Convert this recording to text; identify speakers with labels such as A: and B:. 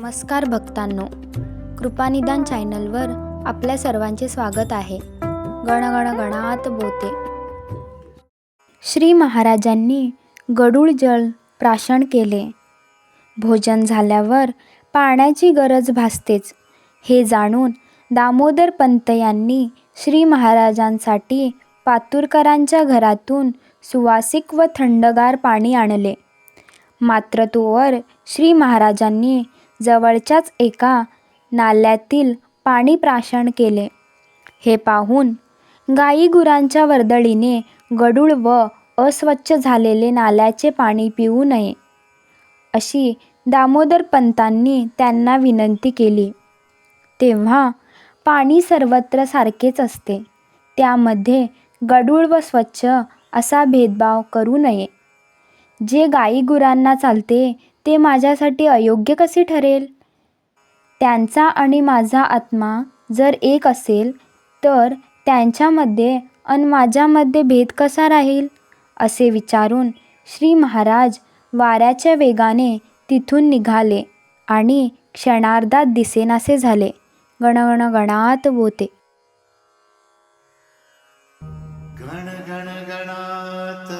A: नमस्कार भक्तांनो. कृपानिदान चॅनलवर आपल्या सर्वांचे स्वागत आहे. गण गण गणात बोते. श्री महाराजांनी गडूळ जल प्राशन केले. भोजन झाल्यावर पाण्याची गरज भासतेच. हे जाणून दामोदर पंत यांनी श्री महाराजांसाठी पातुरकरांच्या घरातून सुवासिक व थंडगार पाणी आणले. मात्र तोवर श्री महाराजांनी जवळच्याच एका नाल्यातील पाणी प्राशन केले. हे पाहून गाईगुरांच्या वर्दळीने गडूळ व अस्वच्छ झालेले नाल्याचे पाणी पिऊ नये अशी दामोदर पंतांनी त्यांना विनंती केली. तेव्हा पाणी सर्वत्र सारखेच असते त्यामध्ये गडूळ व स्वच्छ असा भेदभाव करू नये. जे गाईगुरांना चालते ते माझ्यासाठी अयोग्य कसे ठरेल? त्यांचा आणि माझा आत्मा जर एक असेल तर त्यांच्यामध्ये आणि माझ्यामध्ये भेद कसा राहील? असे विचारून श्री महाराज वाऱ्याच्या वेगाने तिथून निघाले आणि क्षणार्धात दिसेनासे झाले. गणगणगणात होते गण गण गणात